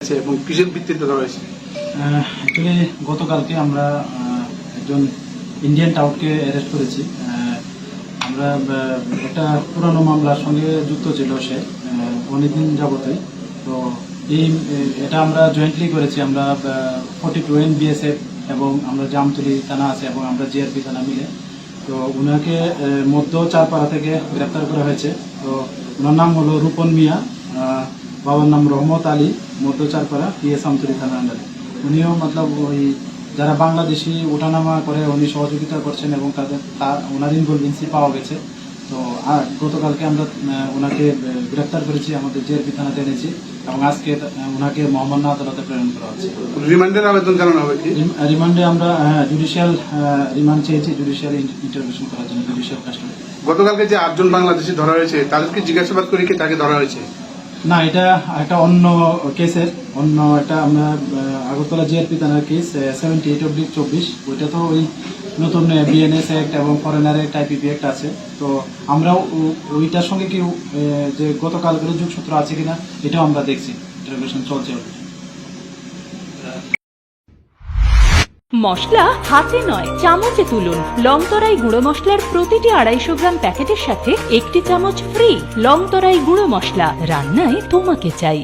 হয়েছে এবং কিসের ভিত্তিতে ধরা হয়েছে? অ্যাকচুয়ালি গতকালকে আমরা আহ, একজন ইন্ডিয়ান টাউটকে অ্যারেস্ট করেছি। আহ, আমরা আহ, একটা পুরানো মামলার সঙ্গে যুক্ত ছিল সে আহ, অনেকদিন যাবতই। তো এই এটা আমরা জয়েন্টলি করেছি আমরা ফর্টি টু এন বিএসএফ এবং আমরা জামতলি থানা আছে এবং আমরা জিআরপি থানা মিলে। তো আহ, মধ্য চারপাড়া থেকে গ্রেপ্তার করা হয়েছে। তো ওনার নাম হলো রূপন মিয়া বাবার নাম রহমত আলী মধ্য চারপাড়া পিএস আমতলি থানা আন্ডারে। উনিও মতলব ওই যারা বাংলাদেশি ওঠানামা করে উনি সহযোগিতা করছেন এবং তাদের তার ওনার ইনভলভেন্সি পাওয়া গেছে। তো আর গতকালকে আমরা ওনাকে আহ, গ্রেপ্তার করেছি আমাদের জেএরপি থানাতে এনেছি এবং আজকে ওনাকে মোহাম্মদ আদালতে প্রেরণ করা হচ্ছে। রিমান্ডের আবেদন জানানো হবে কি রিমান্ডে আমরা জুডিশিয়াল রিমান্ড চেয়েছি জুডিশিয়াল ইন্টারভিউশন করার জন্য জুডিশিয়াল কাস্টডি গতকালকে যে আটজন বাংলাদেশি ধরা হয়েছে তাদেরকে জিজ্ঞাসাবাদ করে কি তাকে ধরা হয়েছে? না এটা একটা অন্য কেসের অন্য একটা আমরা আগরতলা জিআরপি থানার কেস সেভেন্টি এইট অব্লিক চব্বিশ ওইটা তো ওই নতুন বিএনএস অ্যাক্ট এবং ফরেনার অ্যাক্ট আইপিপি অ্যাক্ট আছে। তো আমরাও ওইটার সঙ্গে কি যে গতকালকের যোগসূত্র আছে কিনা, এটাও আমরা দেখছি। ইন্টারভিউশন চলছে মশলা হাতে নয়, চামচে তুলুন। লংতরাই গুঁড়ো মশলার প্রতিটি আড়াইশো গ্রাম প্যাকেটের সাথে একটি চামচ ফ্রি লংতরাই গুঁড়ো মশলা। রান্নায় তোমাকে চাই।